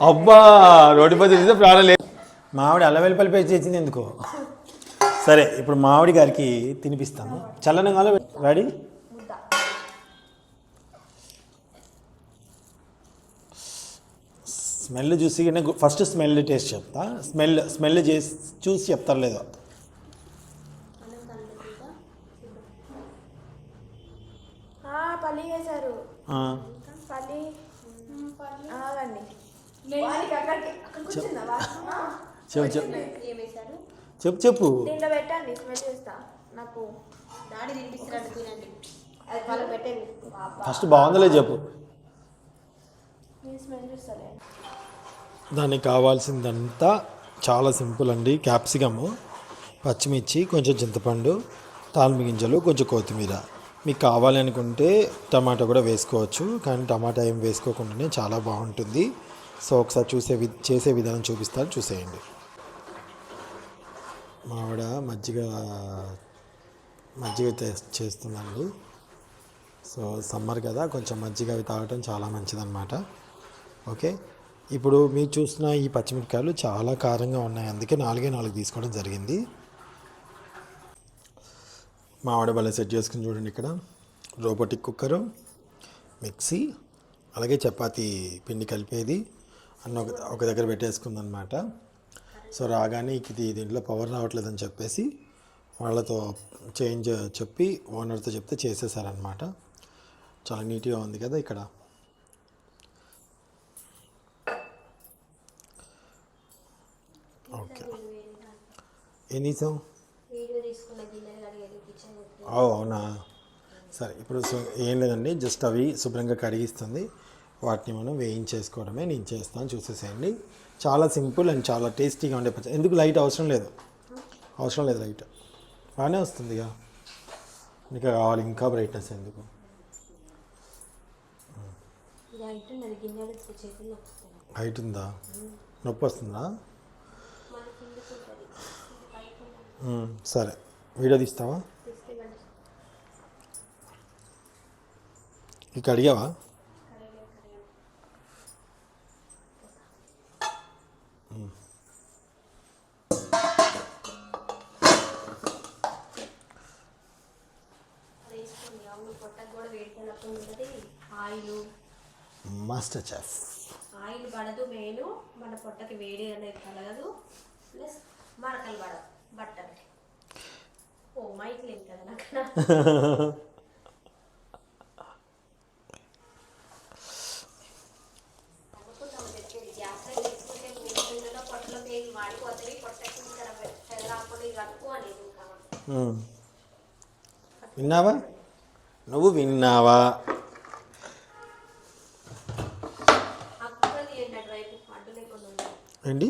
అబ్బా రోడ్డు పది చూస్తే ప్రాణం లేదు. మామిడి అల్లం వెల్లిపల్లి పేస్ట్ చేసింది ఎందుకో? సరే ఇప్పుడు మామిడి గారికి తినిపిస్తాను. చల్లన కాలం రెడీ? స్మెల్ చూసి ఫస్ట్ స్మెల్ టేస్ట్ చెప్తా. స్మెల్ స్మెల్ చేసి చూసి చెప్తారు లేదో. ఆ, పల్లి వేశారు ఆ, పల్లి ఆగండి వాడికి అక్కడికి అక్కడ కూర్చుందా వాసన? చెప్పు చెప్పు చెప్పు చెప్పు. దీంట్లో పెట్టండి స్మెల్ చూస్తా. నాకు దాడి తినిపిస్తున్నాడు తినండి. అది వాళ్ళకి పెట్టండి. ఫస్ట్ బాగుందలే చెప్పు. దానికి కావాల్సిందంతా చాలా సింపుల్ అండి. క్యాప్సికము పచ్చిమిర్చి కొంచెం చింతపండు తాల్మి గింజలు కొంచెం కొత్తిమీర. మీకు కావాలి అనుకుంటే టమాటా కూడా వేసుకోవచ్చు కానీ టమాటా ఏం వేసుకోకుండానే చాలా బాగుంటుంది. సో ఒకసారి చూసే చేసే విధానం చూపిస్తాను చూసేయండి. మావిడ మజ్జిగ మజ్జిగ చేస్తుందండి. సో సమ్మర్ కదా కొంచెం మజ్జిగ అవి తాగటం చాలా మంచిదన్నమాట. ఓకే? ఇప్పుడు మీరు చూసిన ఈ పచ్చిమిరపకాయలు చాలా కారంగా ఉన్నాయి. అందుకే నాలుగే నాలుగు తీసుకోవడం జరిగింది. మామిడి బల్ల సెట్ చేసుకుని చూడండి ఇక్కడ. రోబోటిక్ కుక్కరు మిక్సీ అలాగే చపాతీ పిండి కలిపేది. అన్న ఒక ఒక దగ్గర పెట్టేసుకుందనమాట. సో రాగానే ఇది దీంట్లో పవర్ రావట్లేదని చెప్పేసి వాళ్ళతో చేంజ్ చెప్పి ఓనర్తో చెప్తే చేసేసారనమాట. చాలా నీట్గా ఉంది కదా ఇక్కడ. ఓకే ఏం తీసాం అవునా? సరే ఇప్పుడు ఏం లేదండి జస్ట్ అవి శుభ్రంగా కడిగిస్తుంది. వాటిని మనం వేయించేసుకోవడమే నేను చేస్తాను చూసేసేయండి. చాలా సింపుల్ అండ్ చాలా టేస్టీగా ఉండే పచ్చడి ఎందుకు లైట్ అవసరం లేదు? అవసరం లేదు లైట్. బాగానే వస్తుందిగా ఇంకా. కావాలి ఇంకా బ్రైట్నెస్ ఎందుకు? హైట్ ఉందా? నొప్పి వస్తుందా? సరే. వీడియో తీస్తావా? ఇక అడిగావా? Master chef. ఆయిల్ పడదు మెయిన్ మన పొట్టకి వేడి అనేది కలగదు. ప్లస్ మరకలు పడవు బట్టలకి ఓ మైక్ లేదు కదా నాకు. అనుకుంటాం పెట్టేది గ్యాస్లో ఏంటి?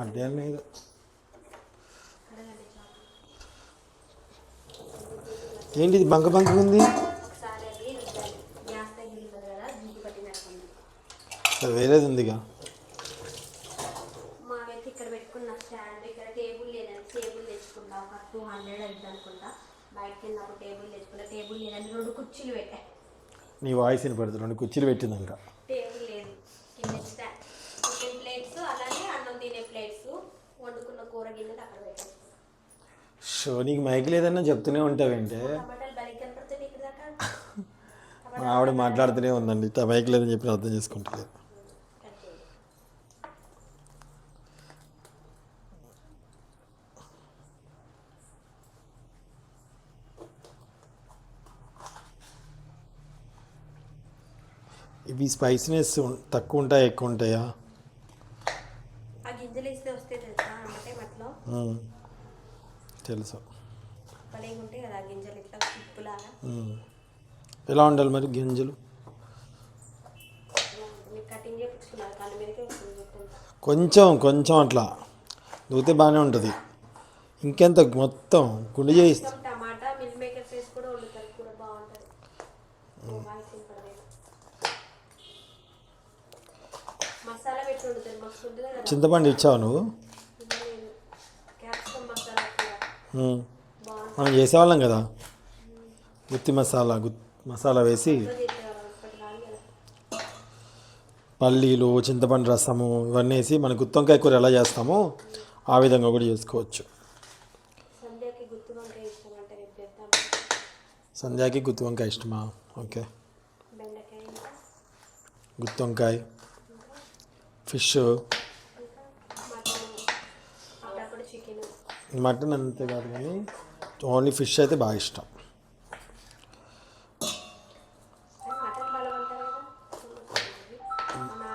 అడ్డేం లేదు కడగండి చాలు ఏంటి ఇది బంక బంక ఉంది? అది వేరేది ఉందిగా. మాకైతే ఇక్కడ పెట్టుకున్న స్టాండ్ ఇక్కడ టేబుల్ లేదండి. టేబుల్ తెచ్చుకున్నా ఒక టూ హండ్రెడ్ అయింది అనుకుంటా. బయటకి టేబుల్ తెచ్చుకున్నా. టేబుల్ లేదండి. రెండు కుర్చీలు పెట్టా. నీ వాయిస్ వినపడుతుంది రెండు కుర్చీలు పెట్టిందంట టేబుల్ లేదు కింద స్టాండ్ టిఫిన్ ప్లేట్స్ అలాగే అన్నం తినే ప్లేట్స్ వండుకున్న కూర గిన్నెలు అక్కడ పెట్టాను షో నీకు మైక్ లేదన్నా చెప్తూనే ఉంటావేంటే? మా ఆవిడ మాట్లాడుతూనే ఉందండి. మైక్ లేదని చెప్పి అర్థం చేసుకుంటలేదు. ఇవి స్పైసీనెస్ తక్కువ ఉంటాయా ఎక్కువ ఉంటాయా ఆ గింజలు ఇస్తే వస్తే తెలుసా అంటే మట్లో మ్మ్. తెలుసు. ఎలా ఉండాలి మరి గింజలు? కొంచెం కొంచెం అట్లా. దూతే బాగానే ఉంటుంది. ఇంకెంత మొత్తం గుండె చేయిస్తా మొత్తం టమాటా మిల్ మేకర్స్ వేసి కూడా వండుతారు కూర బాగుంటుంది వాయిస్ వినపడలేదు. మసాలా పెట్టి వండుతారు మస్తు ఉంటుంది కదా చింతపండు ఇచ్చావు నువ్వు క్యాప్సికమ్ మసాలా కూర మ్మ్. బాగుంటుంది మనం చేసేవాళ్ళం కదా. గుత్తి మసాలా గుత్ మసాలా వేసి పల్లీలు చింతపండు రసము ఇవన్నీ వేసి మన గుత్తొంకాయ కూర ఎలా చేస్తామో ఆ విధంగా కూడా చేసుకోవచ్చు. సంధ్యకి గుత్తి వంకాయ ఇష్టమా? ఓకే. గుత్తి వంకాయ ఫిష్ మటన్ అంతే కాదు కానీ ఓన్లీ ఫిష్ అయితే బాగా ఇష్టం. మటన్ బలం అంటారు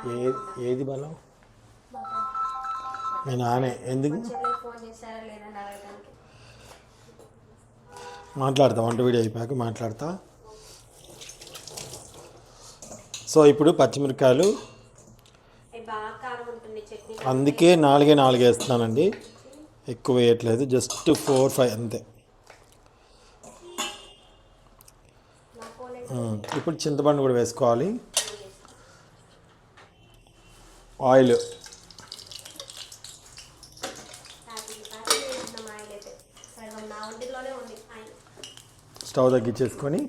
కదా ఏ ఏది బలం? మీ నానే. ఎందుకు? మాట్లాడతా వంట వీడియో అయిపోయాక మాట్లాడతా. సో ఇప్పుడు పచ్చిమిరకాయలు అందుకే నాలుగే నాలుగు వేస్తున్నానండి. ఎక్కువ వేయట్లేదు జస్ట్ ఫోర్ ఫైవ్ అంతే. ఇప్పుడు చింతపండు కూడా వేసుకోవాలి. ఆయిల్. స్టవ్ తగ్గించేసుకొని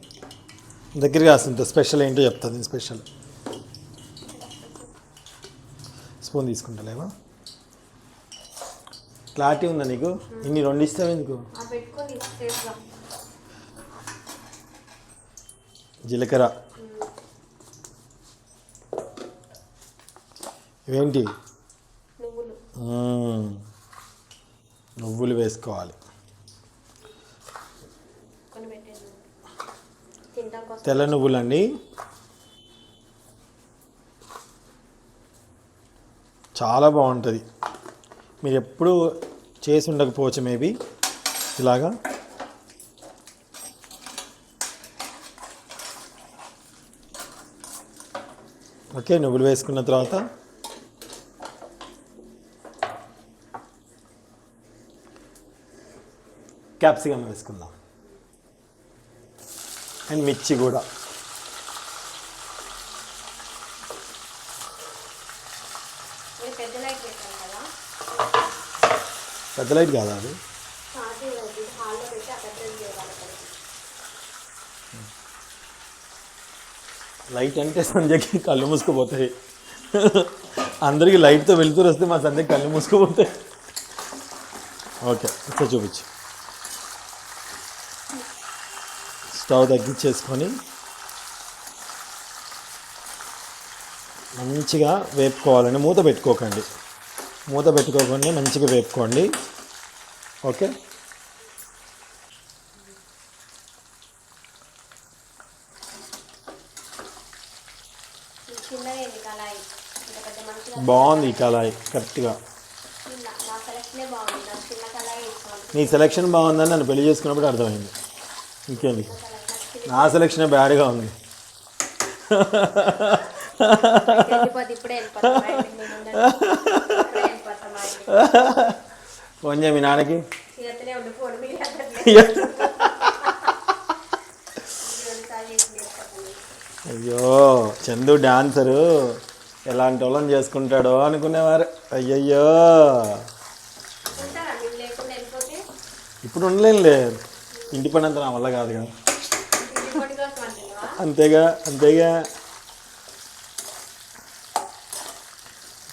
దగ్గరగా వస్తుంది స్పెషల్ ఏంటో చెప్తుంది స్పెషల్. స్పూన్ తీసుకుంటలేవా? క్లారిటీ ఉందా నీకు? ఇన్ని రెండు ఇస్తావు ఎందుకు? జీలకర్ర. ఇవేంటి? నువ్వులు. వేసుకోవాలి. తెల్ల నువ్వులండి. చాలా బాగుంటుంది. మీరు ఎప్పుడు చేసి ఉండకపోవచ్చు మేబీ. ఇలాగా. ఓకే నువ్వులు వేసుకున్న తర్వాత. క్యాప్సికమ్ వేసుకుందాం. అండ్ మిర్చి కూడా నేను పెద్ద లైట్ పెట్టాను కదా పెద్ద లైట్ కాదా అది? లైట్ అంటే సంధ్యకి కళ్ళు మూసుకుపోతాయి. అందరికీ లైట్తో వెళ్తూరు వస్తే మా సంధ్యకి కళ్ళు మూసుకుపోతాయి. ఓకే ఇక్కడ చూపించు. స్టవ్ తగ్గించేసుకొని మంచిగా వేపుకోవాలని మూత పెట్టుకోకండి. మూత పెట్టుకోకుండా మంచిగా వేపుకోండి. ఓకే? బాగుంది ఈ కళాయి కరెక్ట్గా. నీ సెలెక్షన్ బాగుందని నన్ను పెళ్ళి చేసుకున్నప్పుడు అర్థమైంది. ఇంకేంది నా సెలెక్షనే బ్యాడ్గా ఉంది. ఫోన్ చేయ మీ నాన్నకి అయ్యో చందు డాన్సరు. ఎలాంటి వాళ్ళని చేసుకుంటాడో అనుకునేవారు. అయ్యయ్యో. ఇప్పుడు ఉండలేనులే. ఇంటి పని అంతా నా వల్ల కాదు కదా. అంతేగా అంతేగా.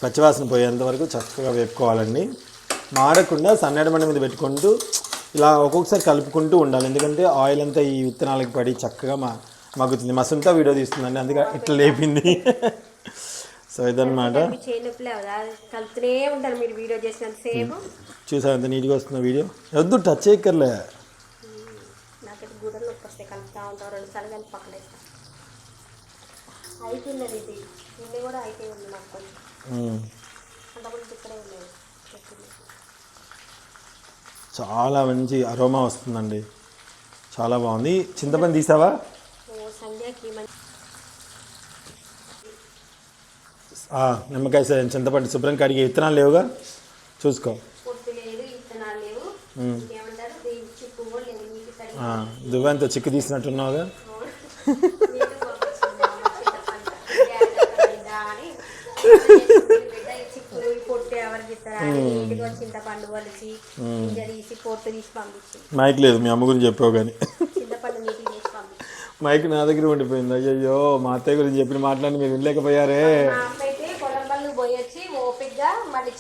పచ్చివాసన పోయేంత వరకు చక్కగా వేపుకోవాలండి. మాడకుండా సన్నడి మంట మీద పెట్టుకుంటూ ఇలా ఒక్కొక్కసారి కలుపుకుంటూ ఉండాలి. ఎందుకంటే ఆయిల్ అంతా ఈ విత్తనాలకి పడి చక్కగా మా మగ్గుతుంది. మా సొంత వీడియో తీస్తుందండి అందుకే ఇట్లా లేపింది. సో ఇదన్నమాట. కలుపుతూనే ఉంటారు మీరు వీడియో చూసారు ఎంత నీట్గా వస్తుందో వీడియో? వద్దు టచ్ చేయక్కర్లే. అయిపోయింది ఇది. కూడా అయిపోయింది నాకు కొంచెం. చాలా మంచి అరోమా వస్తుందండి. చాలా బాగుంది. చింతపండు తీసావా? నిమ్మకాయ చింతపండు శుభ్రం కడిగి విత్తనాలు లేవుగా? చూసుకో. దువ్వెంత చిక్కు తీసినట్టున్నావుగా? చింతపండు. వలిచి తీసి పొట్టు తీసి పంపించింది మైక్ లేదు మీ అమ్మ గురించి చెప్పావు కానీ. చింతపండు నీటికి చేసి పంపించింది మైక్ నా దగ్గర ఉండిపోయింది. అయ్యయ్యో మా అత్తయ్య గురించి చెప్పిన మాటలని మీరు వినలేకపోయారే. మా అమ్మ అయితే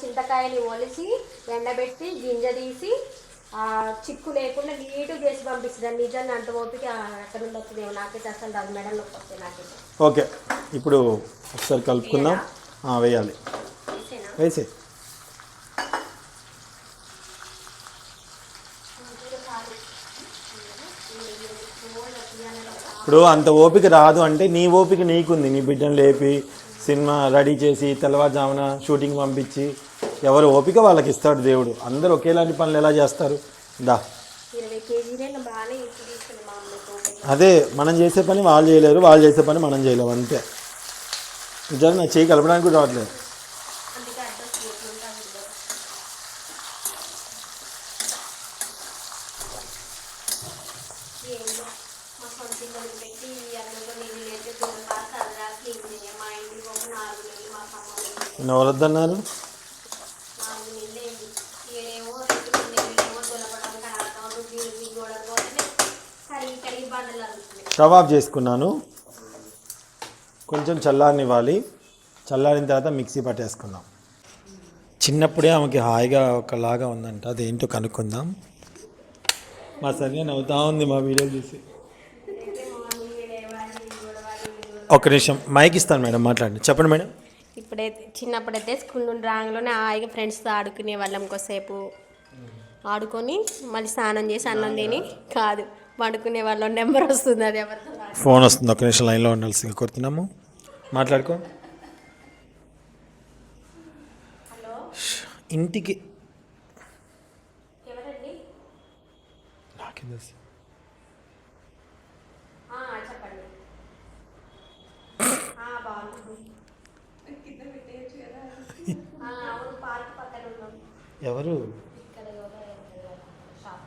చింతకాయని ఒలిసి ఎండబెట్టి గింజ తీసి చిక్కు లేకుండా నీట్గా చేసి పంపిస్తుంది. నిజంగా అంత ఓపిక ఎక్కడ ఉండొచ్చుదేమో. నాకైతే అసలు రాదు. మెడల్ నొప్పి ఓకే ఇప్పుడు ఒకసారి కలుపుకుందాం. వేయాలి? వేసే. ఇప్పుడు అంత ఓపిక రాదు అంటే నీ ఓపిక నీకుంది. నీ బిడ్డను లేపి సినిమా రెడీ చేసి తెల్లవారుజామున షూటింగ్ పంపించి ఎవరు ఓపిక వాళ్ళకి ఇస్తాడు దేవుడు. అందరూ ఒకేలాంటి పనులు ఎలా చేస్తారు? దా. అదే మనం చేసే పని వాళ్ళు చేయలేరు వాళ్ళు చేసే పని మనం చేయలేము అంతే. నిజంగా నా చేయి కలపడానికి కూడా రావట్లేదు. ఎవరొద్దన్నారు కబాబ్ చేసుకున్నాను. కొంచెం చల్లారనివ్వాలి. చల్లారిన తర్వాత మిక్సీ పట్టేసుకుందాం. చిన్నప్పుడే ఆమెకి హాయిగా ఒకలాగా ఉందంట. అదేంటో కనుక్కుందాం. మా సరిగా నవ్వుతా ఉంది మా వీడియో చూసి. ఒక నిమిషం మైక్ ఇస్తాను మేడం మాట్లాడండి. చెప్పండి మేడం. ఇప్పుడైతే చిన్నప్పుడైతే స్కూల్ నుండి రాగానే హాయిగా ఫ్రెండ్స్తో ఆడుకునే వాళ్ళం కొద్దిసేపు. ఆడుకొని మళ్ళీ స్నానం చేసి అన్నం తిని కాదు పడుకునే వాళ్ళ. నెంబర్ వస్తుంది అది ఎవరితో ఫోన్ వస్తుంది ఒక నిమిషం లైన్లో ఉండాల్సిందిగా కోరుతున్నాము మాట్లాడుకో. ఇంటికి నాకేం తెలుసు. ఆ, చెప్పండి ఆ, బాగుంటుంది ఆ, అవును పార్క్ పక్కన ఉన్నాం ఎవరు ఇక్కడ యోగా ఉంటుంది కదా, షాప్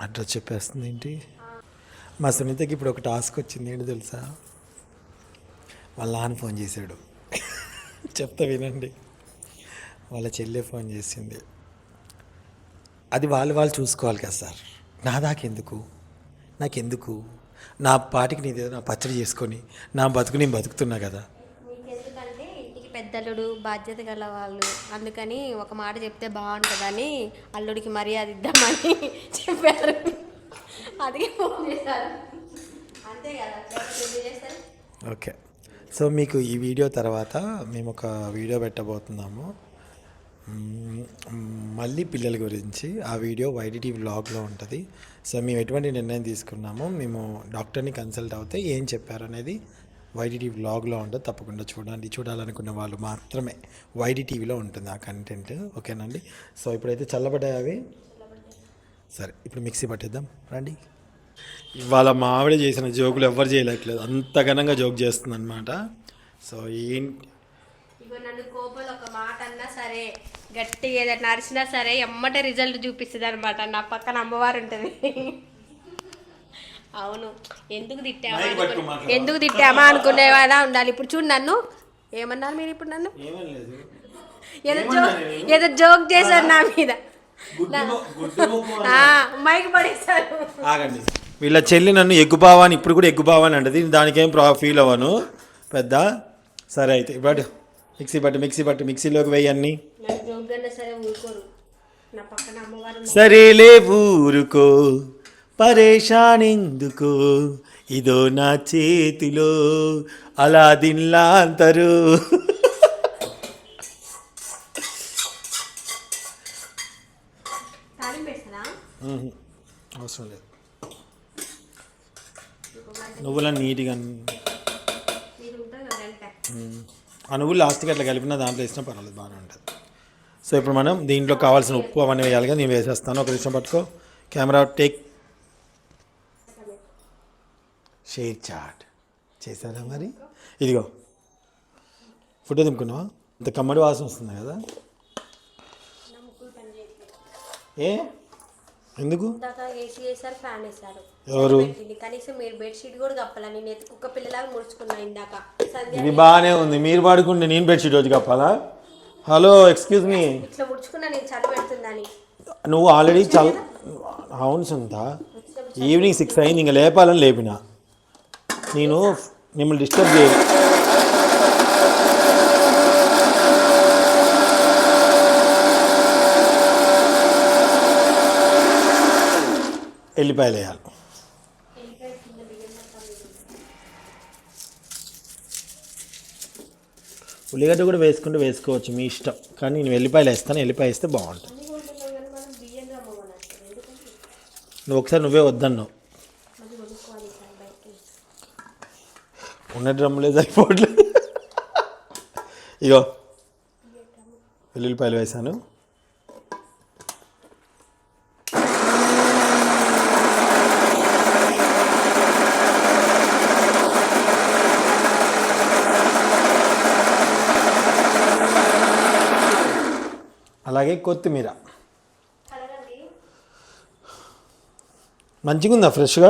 అడ్రస్ చెప్పేస్తుంది ఏంటి? మా సునీతకి ఇప్పుడు ఒక టాస్క్ వచ్చింది ఏంటి తెలుసా? వాళ్ళ నాన్న ఫోన్ చేశాడు. చెప్తా వినండి. వాళ్ళ చెల్లె ఫోన్ చేసింది. అది వాళ్ళు వాళ్ళు చూసుకోవాలి కదా సార్. నా దాకెందుకు? నాకెందుకు? నా పాటికి నీది నా పచ్చడి చేసుకొని నా బతుకు నేను బతుకుతున్నా కదా. పెద్దలుడు బాధ్యత గల వాళ్ళు. అందుకని ఒక మాట చెప్తే బాగుంటుందని అల్లుడికి మర్యాద ఇద్దామని చెప్పారు. అది ఫోన్ చేశారు. అంతే కదా. ఓకే. సో మీకు ఈ వీడియో తర్వాత మేము ఒక వీడియో పెట్టబోతున్నాము. మళ్ళీ పిల్లల గురించి. ఆ వీడియో వైడిటీ వ్లాగ్లో ఉంటుంది. సో మేము ఎటువంటి నిర్ణయం తీసుకున్నామో మేము డాక్టర్ని కన్సల్ట్ అవుతే ఏం చెప్పారు అనేది వైడిటీ బ్లాగ్లో ఉండదు తప్పకుండా చూడండి. చూడాలనుకున్న వాళ్ళు మాత్రమే వైడిటీవీలో ఉంటుంది ఆ కంటెంట్. ఓకేనండి? సో ఇప్పుడైతే చల్లబడ్డాయి అవి. సరే ఇప్పుడు మిక్సీ పట్టేద్దాం. రండి. ఇవాళ మా ఆవిడ చేసిన జోకులు ఎవరు చేయలేట్లేదు. అంత ఘనంగా జోక్ చేస్తుంది అనమాట సో ఏంటి నన్ను ఒక మాట అన్నా సరే గట్టిగా ఏదైనా అరిచినా సరే ఎమ్మటే రిజల్ట్ చూపిస్తుంది అనమాట నా పక్కన అమ్మవారు ఉంటుంది. అవును. ఎందుకు తిట్టామా. ఎందుకు తిట్టామా అనుకునేవాడా ఉండాలి. ఇప్పుడు చూడు నన్ను. ఏమన్నారు మీరు ఇప్పుడు నన్ను? ఏదో జోక్ ఏదో జోక్ చేశారు నా మీద. మైక్ పడేశారు. ఆగండి. వీళ్ళ చెల్లి నన్ను ఎగ్గుబావా అని ఇప్పుడు కూడా ఎగ్గుబావా అని అంటది దానికేం ప్రా ఫీల్ అవ్వను. పెద్ద. సరే అయితే బట్ మిక్సీ పట్టు మిక్సీ పట్టు. మిక్సీలోకి వేయి అన్నీ. సరేలే ఊరుకో. పరేషాన్ ఎందుకో ఇదో నా చేతిలో అలా దిన్లా అంటారు అవసరం లేదు. నువ్వుల నీట్గా ఆ నువ్వులు లాస్ట్కి అట్లా కలిపిన దాంట్లో వేసినా పర్వాలేదు బాగానే ఉంటుంది. సో ఇప్పుడు మనం దీంట్లో కావాల్సిన ఉప్పు అవన్నీ వేయాలి కదా నేను వేసేస్తాను. ఒక నిమిషం పట్టుకో. Camera take ShareChat. చేశారా మరి? ఇదిగో. ఫోటో దింపుకున్నావా? ఇంత కమ్మడి వాసన వస్తుంది కదా. ఏ? ఎందుకు? ఎవరు? ఇది బాగానే ఉంది. మీరు పడుకుంటే నేను బెడ్షీట్ రోజు కప్పాలా? హలో ఎక్స్క్యూజ్ మీ నువ్వు ఆల్రెడీ చల్ అవును సొంత. ఈవినింగ్ సిక్స్ అయింది. ఇంకా లేపాలని లేపిన. నేను మిమ్మల్ని డిస్టర్బ్ చేయాలి ఎల్లిపాయలు వేయాలి ఉల్లిగడ్డ కూడా వేసుకుంటే వేసుకోవచ్చు మీ ఇష్టం. కానీ నేను ఎల్లిపాయలు వేస్తాను ఎల్లిపాయ వేస్తే బాగుంటుంది. నువ్వు ఒకసారి నువ్వే వద్దన్నావు మళ్ళీ కొనుక్కోవాలి ఈసారి బయటకి ఉన్న డ్రమ్ములే సరిపోవట్లేదు. ఇగో వెల్లుల్లిపాయలు వేసాను. అలాగే కొత్తిమీర. మంచిగా ఉందా ఫ్రెష్గా?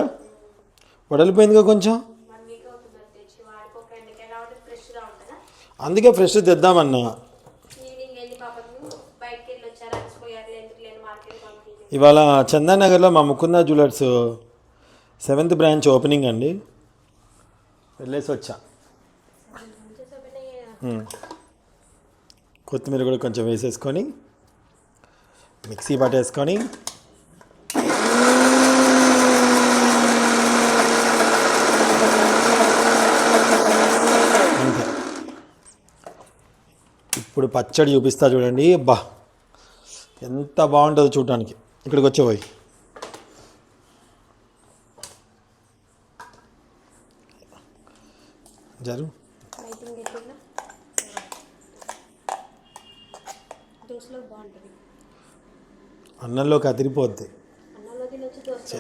వడలిపోయిందిగా కొంచెం వన్ వీక్ అవుతుంది అది తెచ్చి వాడుకోక ఎండకి ఎలా ఉంటుంది ఫ్రెష్గా ఉంటుందా అందుకే ఫ్రెష్ తెద్దామన్నా. ఇవాళ చందానగర్లో మా Mukunda jewellers seventh branch opening అండి. వెళ్ళేసి వచ్చా. కొత్తిమీర కూడా కొంచెం వేసేసుకొని మిక్సీ పట్టేసుకొని అంతే ఇప్పుడు పచ్చడి చూపిస్తా చూడండి. బా ఎంత బాగుంటుందో చూడటానికి ఇక్కడికి వచ్చేపోయి జరు. అన్నంలోకి అదిరిపోద్ది.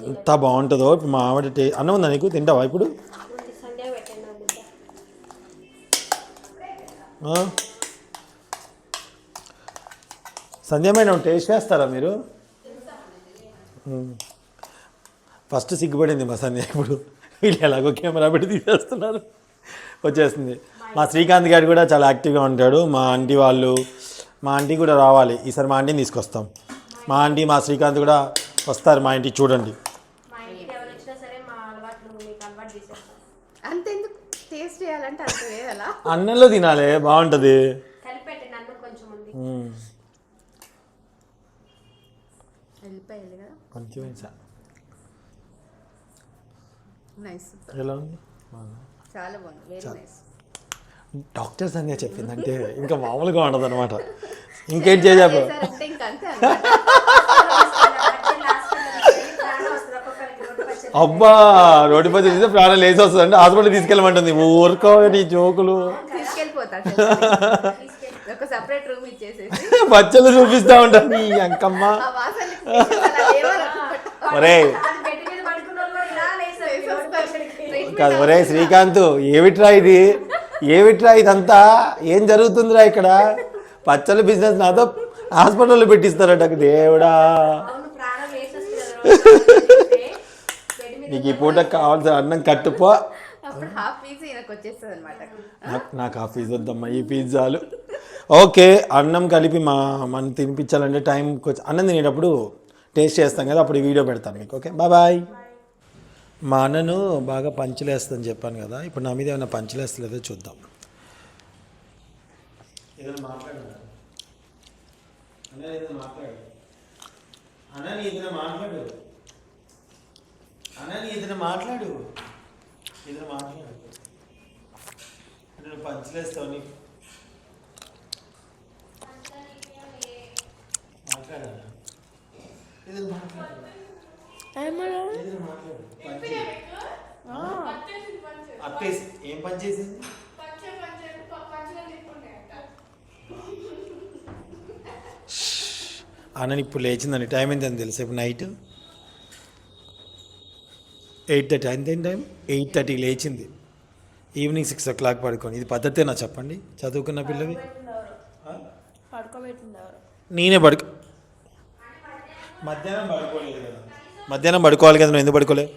ఎంత బాగుంటుందో ఇప్పుడు మా ఆవిడ టే అన్నం ఉందా నీకు? తింటావా ఇప్పుడు? ఉంది సండే పెట్టండి ఆ ముద్ద ఆ? సంధ్య మేడం టేస్ట్ చేస్తారా మీరు. ఫస్ట్ సిగ్గుపడింది మా సంధ్య ఇప్పుడు. వీళ్ళు ఎలాగో కెమెరా పెట్టి తీసేస్తున్నారు. వచ్చేస్తుంది. మా శ్రీకాంత్ గారు కూడా చాలా యాక్టివ్గా ఉంటాడు. మా ఆంటీ వాళ్ళు మా ఆంటీ కూడా రావాలి. ఈసారి మా ఆంటీని తీసుకొస్తాం. మా ఆంటీ మా శ్రీకాంత్ కూడా వస్తారు మా ఇంటికి చూడండి. మా ఇంటికి ఎవరు వచ్చినా సరే మా అలవాట్లు మీకు అలవాటు చేసేస్తాం అంతెందుకు టేస్ట్ చేయాలంటే అంత వేయాలా అన్నంలో తినాలి బాగుంటుంది వేసా. నైస్ ఎలా ఉంది? చాలా బాగుంది. వెరీ నైస్ డాక్టర్ సంధ్య చెప్పిందంటే ఇంకా మామూలుగా ఉండదు అనమాట ఇంకేం చేయాలి. అబ్బా రోడ్డు పది చూస్తే ప్రాణం లేచి వస్తుంది అంటే హాస్పిటల్ తీసుకెళ్ళమంటుంది. ఊరుకో నీ జోకులు. బచ్చలు చూపిస్తా ఉంటాను నీ అంకమ్మ ఆ వాసనకి అలా లేవాలన్నమాట. ఒరే. కాదు ఒరే శ్రీకాంత్ ఏమిట్రా ఇది? ఏమిట్రా ఇదంతా? ఏం జరుగుతుందిరా ఇక్కడ? పచ్చల బిజినెస్ నాతో హాస్పిటల్లో పెట్టిస్తారట దేవుడా. నీకు ఈ పూట కావాల్సిన అన్నం కట్టుపో. నాకు- ఆ పిజ్జా వద్దమ్మా ఈ పిజ్జాలు. ఓకే అన్నం కలిపి మా మనం తినిపించాలంటే వచ్చి అన్నం తినేటప్పుడు టేస్ట్ చేస్తాం కదా అప్పుడు ఈ వీడియో పెడతాను మీకు ఓకే? బాయ్ బాయ్ మా అన్నను బాగా పంచులేస్తుందని చెప్పాను కదా ఇప్పుడు నా మీద ఏమైనా పంచులేస్తలేదో చూద్దాం. మాట్లాడు అన్న పంచలేస్తావు నీ మాట్లాడాలా ఏదైనా మాట్లాడు. ఏదైనా మాట్లాడు? పంచి అప్పేసి ఏం పని చేసింది? అన్నని ఇప్పుడు లేచిందండి. టైం ఎంతని తెలుసు? ఇప్పుడు నైట్? Eight thirty. అంతే టైం? ఎయిట్ థర్టీ లేచింది. ఈవినింగ్ సిక్స్ ఓ క్లాక్ పడుకోండి ఇది పద్ధతేనా చెప్పండి? చదువుకున్న పిల్లవి? నేనే పడుకో మధ్యాహ్నం పడుకోలేదు కదా. మధ్యాహ్నం పడుకోవాలి కదా నువ్వు ఎందుకు పడుకోలే?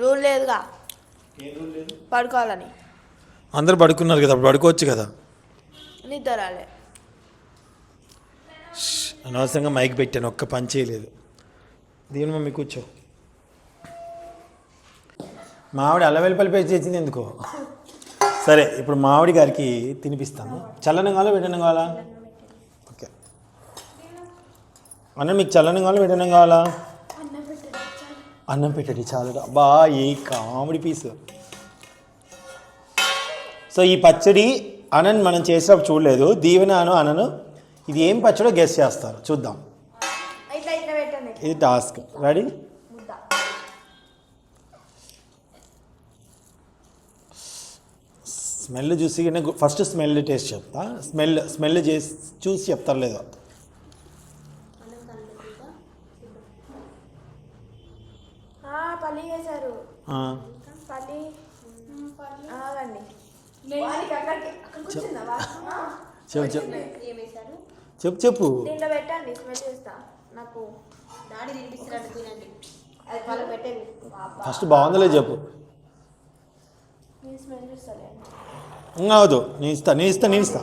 రూల్ లేదుగా. ఏం రూల్ లేదు? పడుకోవాలని. అందరు పడుకున్నారు కదా అప్పుడు పడుకోవచ్చు కదా. నిద్ర రాలే. అనవసరంగా మైక్ పెట్టాను ఒక్క పని చేయలేదు. దీని మమ్మీ కూర్చో. మామిడి అల్లం వెల్లిపల్లి పేస్ట్ చేసింది ఎందుకో? సరే ఇప్పుడు మామిడి గారికి తినిపిస్తాను. చల్లనం కావాలా వేడనం కావాలా ఓకే అన్న మీకు చల్లనం కావాలా వేడనం కావాలా? అన్నం పెట్టండి చాలా. బా ఏ కామెడీ పీస్ సో ఈ పచ్చడి అనన్ మనం చేసినప్పుడు చూడలేదు. దీవెన అను అనను ఇది ఏం పచ్చడో గెస్ చేస్తారు. చూద్దాం. ఇది టాస్క్ రెడీ స్మెల్ చూసి ఫస్ట్ స్మెల్ టేస్ట్ చెప్తా. స్మెల్ స్మెల్ చేసి చూసి చెప్తారు లేదో ఆ, పల్లి వేశారు ఆ, పల్లి ఆగండి వాడికి అక్కడికి అక్కడ కూర్చుందా వాసన? చెప్పు చెప్పు. దీంట్లో పెట్టండి స్మెల్ చేస్తా. నాకు డాడీ తినిపిస్తున్నాడు తినండి. అది వాళ్ళు పెట్టండి ఫస్ట్ బాగుందలే చెప్పు. అవదు నేను ఇస్తా నేను ఇస్తా నేను ఇస్తా.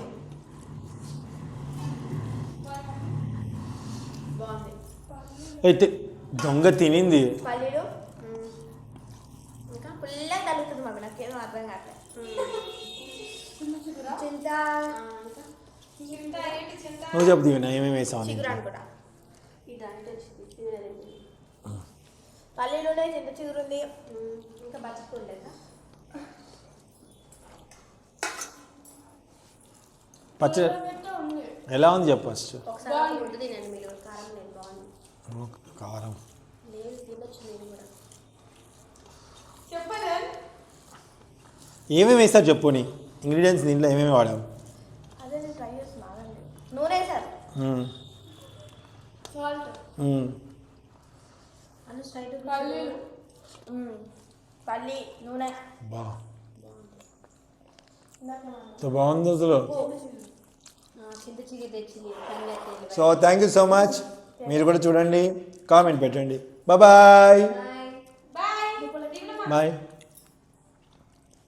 అయితే దొంగ తినింది. పల్లీలు ఇంకా ఫుల్గా తగ్గుతుంది మాకు నాకేమో అర్థం కావట్లేదు చింత నువ్వు చెప్పు దీవెన ఏమేమి వేసావు. పల్లీలు ఉన్నాయి చింత చిగురు ఉంది? ఇంకా పచ్చడి ఎలా ఉంది చెప్పు ఫస్ట్ ఒకసారి ముందు తినండి మీరు కారం లేదు బాగుంది. కారం. లేదు తినొచ్చు నేను కూడా. ఏమేమి వేస్తారు చెప్పు నీ? ఇంగ్రీడియంట్స్ దీంట్లో ఏమేమి వాడావు? అదే నేను. సాల్ట్. అను స్ట్రైట్ పల్లి బా. ఎంత బాగుంది అసలు. So thank you so much మీరు కూడా చూడండి. కామెంట్ పెట్టండి. Bye bye bye